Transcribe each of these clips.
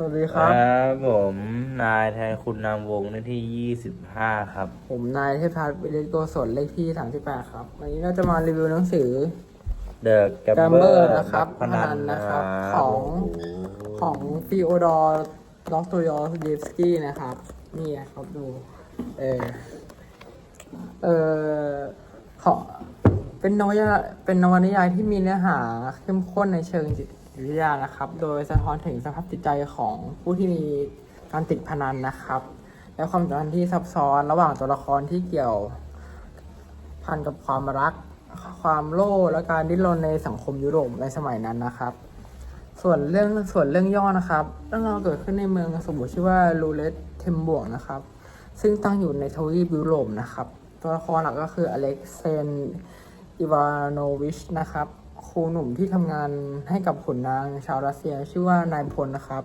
สวัสดีคครัรบับผมนายแทนคุณนำวงหน้าที่25ครับ ผมนายเทพทัศน์วิริยโกศลเลขที่ 38 ครับ วันนี้เราจะมารีวิวหนังสือ The Gambler Gambler นะครับพนันพนันนะนะคครัรับบของ ของฟีโอดอร์ดอกตยอสเดฟสกี้นะครับ นี่ครับดู เออเออขอเป็นนวนิยายเป็นนวนิยายที่มีเนื้อหาเข้มข้นในเชิงจิต วิทยานะครับ โดยสะท้อนถึงสภาพจิตใจของผู้ที่มีการติดพนันนะครับ และความสัมพันธ์ที่ซับซ้อนระหว่างตัวละครที่เกี่ยวพันกับความรัก ความโลภและการดิ้นรนในสังคมยุโรปในสมัยนั้นนะครับ ส่วนเรื่องส่วนเรื่องย่อนะครับเรื่องราวเกิดขึ้นในเมืองสมมติชื่อว่าลูเลตเทมบวกนะครับ ซึ่งตั้งอยู่ในทวีปยุโรปนะครับ ตัวละครหลักก็คืออเล็กเซนอิวานโนวิชนะครับ ครูหนุ่มที่ทำงานให้กับขุนนางชาวรัสเซียชื่อว่านายพลนะครับ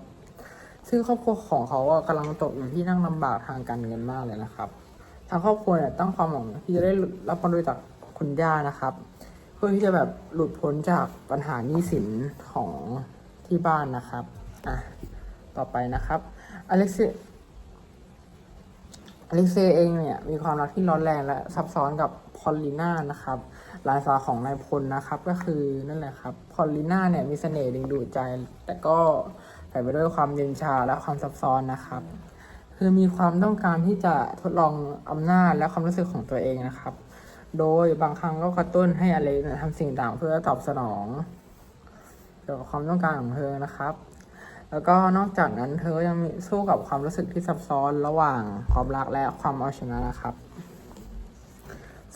ซึ่งครอบครัวของเขาอะกำลังตกอยู่ที่นั่งลำบากทางการเงินมากเลยนะครับ ทางครอบครัวเนี่ยตั้งความหวังที่จะได้รับมรดกจากคุณย่านะครับ เพื่อที่จะแบบหลุดพ้นจากปัญหาหนี้สินของที่บ้านนะครับอะต่อไปนะครับอเล็กซี่ อล็กเซเองเนี่ยมีความรักที่ร้อนแรงและซับซ้อนกับพอลลีน่านะครับหลานสาวของนายพลนะครับก็คือนั่นแหละครับพอลลีน่าเนี่ยมีเสน่ห์ดึงดูดใจ แต่ก็แฝงไปด้วยความเย็นชาและความซับซ้อนนะครับ คือมีความต้องการที่จะทดลองอำนาจและความรู้สึกของตัวเองนะครับ โดยบางครั้งก็กระตุ้นให้อเล็กเนี่ยทำสิ่งต่างเพื่อตอบสนองเกี่ยวกับความต้องการของเธอนะครับ แล้วก็นอกจากนั้นเธอยังมีสู้กับความรู้สึกที่ซับซ้อนระหว่างความรักและความเอาชนะนะครับ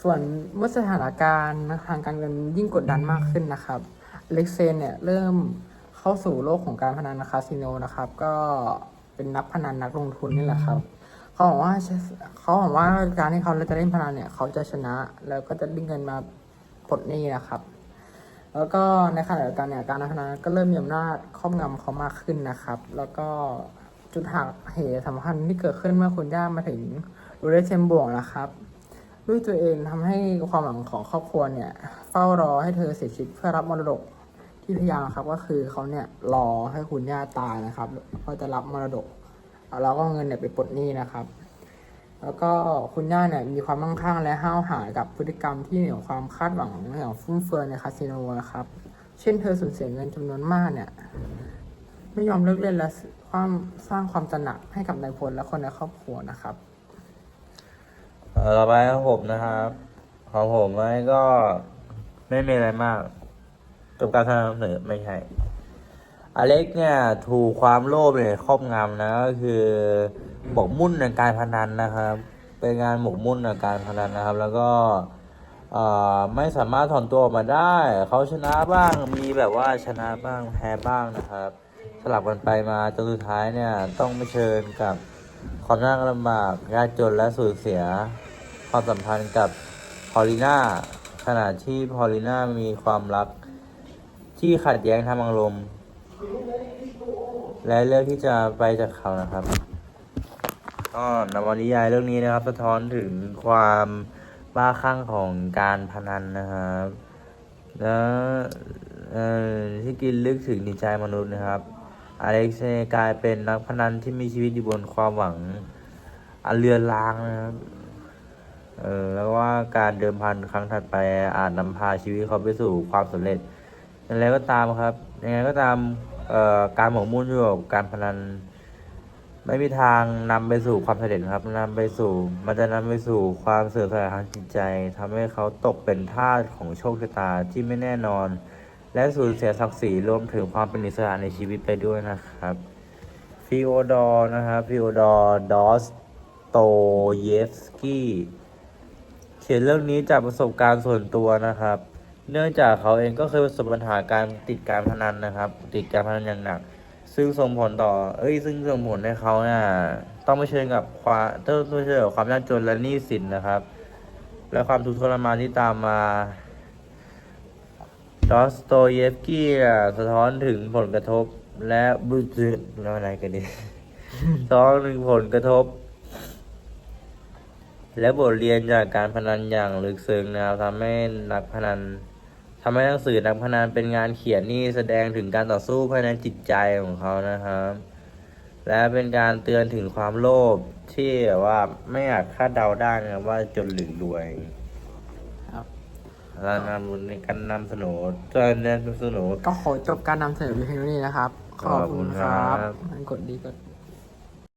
ส่วนเมื่อสถานการณ์ทางการเงินยิ่งกดดันมากขึ้นนะครับเล็กเซนเนี่ยเริ่มเข้าสู่โลกของการพนันคาสิโนนะครับ ก็เป็นนักพนันนักลงทุนนี่แหละครับเขาบอกว่าเขาบอกว่าการที่เขาจะเล่นพนันเนี่ย เขาจะชนะแล้วก็จะได้เงินมาปลดหนี้นะครับ แล้วก็ในขณะเดียวกันเนี่ยการพนันก็เริ่มมีอำนาจครอบงำเขามากขึ้นนะครับ แล้วก็จุดหักเหสำคัญที่เกิดขึ้นเมื่อคุณย่ามาถึงรูเรเชมบวงนะครับด้วยตัวเองทำให้ความหวังของครอบครัวเนี่ย เฝ้ารอให้เธอเสียชีวิตเพื่อรับมรดกที่พยายามครับ ก็คือเขาเนี่ยรอให้คุณย่าตายนะครับก็จะรับมรดกแล้วก็เงินเนี่ยไปปลดหนี้นะครับ แล้วก็คุณย่าเนี่ยมีความมั่งคั่งและห้าวหาญกับพฤติกรรมที่เหนือความคาดหวังอย่างฟุ่มเฟือยในคาสิโนนะครับ เช่นเธอสูญเสียเงินจำนวนมากเนี่ย ไม่ยอมเลิกเล่นและความสร้างความตระหนักให้กับนายพลและคนในครอบครัวนะครับเอ่อต่อไปของผมนะครับ ของผมไว้ก็ไม่มีอะไรมากกับการนำเสนอไม่ใช่ อเล็กเนี่ยถูกความโลภเนี่ยครอบงำนะก็คือหมกมุ่นในการพนันนะครับ เป็นงานหมกมุ่นในการพนันนะครับ แล้วก็ไม่สามารถถอนตัวออกมาได้ เขาชนะบ้างมีแบบว่าชนะบ้างแพ้บ้างนะครับ สลับกันไปมาจนสุดท้ายเนี่ยต้องเชิญกับความยากลำบากยากจนและสูญเสียความสัมพันธ์กับพอลิน่าขณะที่พอลิน่ามีความรักที่ขัดแย้งทางอารมณ์ และเลือกที่จะไปจากเขานะครับก็นวนิยายเรื่องนี้นะครับ สะท้อนถึงความบ้าคลั่งของการพนันนะครับแล้วที่กินลึกถึงจิตใจมนุษย์นะครับ อเล็กซ์เนี่ยกลายเป็นนักพนันที่มีชีวิตอยู่บนความหวังอันเลือนลางนะครับเออแล้วว่าการเดิมพันครั้งถัดไปอาจนำพาชีวิตเขาไปสู่ความสำเร็จอย่างไรก็ตามครับ ยังไงก็ตามการหมกมุ่นอยู่กับการพนัน ไม่มีทางนำไปสู่ความสำเร็จครับนำไปสู่ มันจะนำไปสู่ความเสื่อมสลายทางจิตใจทำให้เขาตกเป็นทาสของโชคชะตาที่ไม่แน่นอน และสูญเสียศักดิ์ศรีรวมถึงความเป็นอิสระในชีวิตไปด้วยนะครับฟิโอดอร์นะครับฟิโอดอร์ดอสโตเยฟสกี้เขียนเรื่องนี้จากประสบการณ์ส่วนตัวนะครับ เนื่องจากเขาเองก็เคยประสบปัญหาการติดการพนันนะครับ ติดการพนันอย่างหนัก ซึ่งส่งผลต่อ เอ้ย ซึ่งส่งผลให้เขาเนี่ยต้องเผชิญกับความต้องเผชิญกับความยากจนและหนี้สินนะครับ และความทุกข์ทรมานที่ตามมาดอสโตเยฟกี้สะท้อนถึงผลกระทบและบุจึแล้วอะไรกันดีสะท้อนถึงผลกระทบ และบทเรียนจากการพนันอย่างลึกซึ้งนะครับทำให้นักพนัน ทำให้หนังสือนักพนันเป็นงานเขียนนี่แสดงถึงการต่อสู้ภายในจิตใจของเขานะครับ และเป็นการเตือนถึงความโลภที่แบบว่าไม่อาจคาดเดาได้นะครับว่าจนหรือรวยครับเรานำในการนำเสนอจะนำเสนอก็ขอจบการนำเสนอเพียงเท่านี้นะครับ ขอบคุณคขอบคุณครัรับบกดดีกด